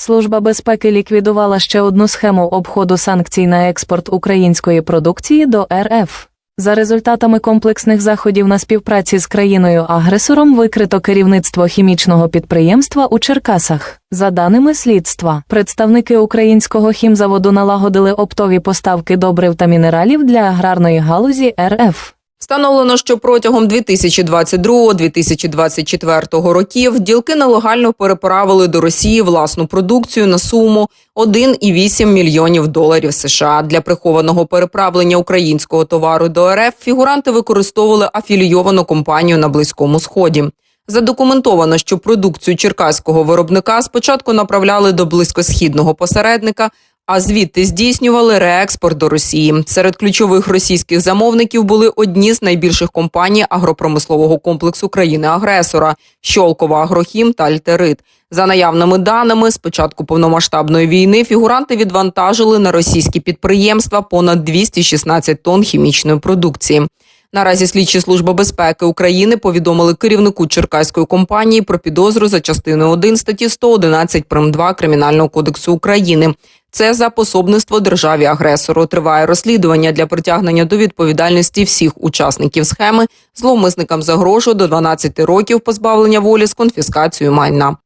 Служба безпеки ліквідувала ще одну схему обходу санкцій на експорт української продукції до РФ. За результатами комплексних заходів на співпраці з країною-агресором викрито керівництво хімічного підприємства у Черкасах. За даними слідства, представники українського хімзаводу налагодили оптові поставки добрив та мінералів для аграрної галузі РФ. Встановлено, що протягом 2022-2024 років ділки нелегально переправили до Росії власну продукцію на суму 1,8 мільйонів доларів США. Для прихованого переправлення українського товару до РФ фігуранти використовували афілійовану компанію на Близькому Сході. Задокументовано, що продукцію черкаського виробника спочатку направляли до близькосхідного посередника, а звідти здійснювали реекспорт до Росії. Серед ключових російських замовників були одні з найбільших компаній агропромислового комплексу країни-агресора Щолкова Агрохім та Альтерит. За наявними даними, з початку повномасштабної війни фігуранти відвантажили на російські підприємства понад 216 тонн хімічної продукції. Наразі слідчі служби безпеки України повідомили керівнику черкаської компанії про підозру за частиною 1 статті 111 прим. 2 Кримінального кодексу України. Це за пособництво державі агресору. Триває розслідування для притягнення до відповідальності всіх учасників схеми. Зловмисникам загрожує до 12 років позбавлення волі з конфіскацією майна.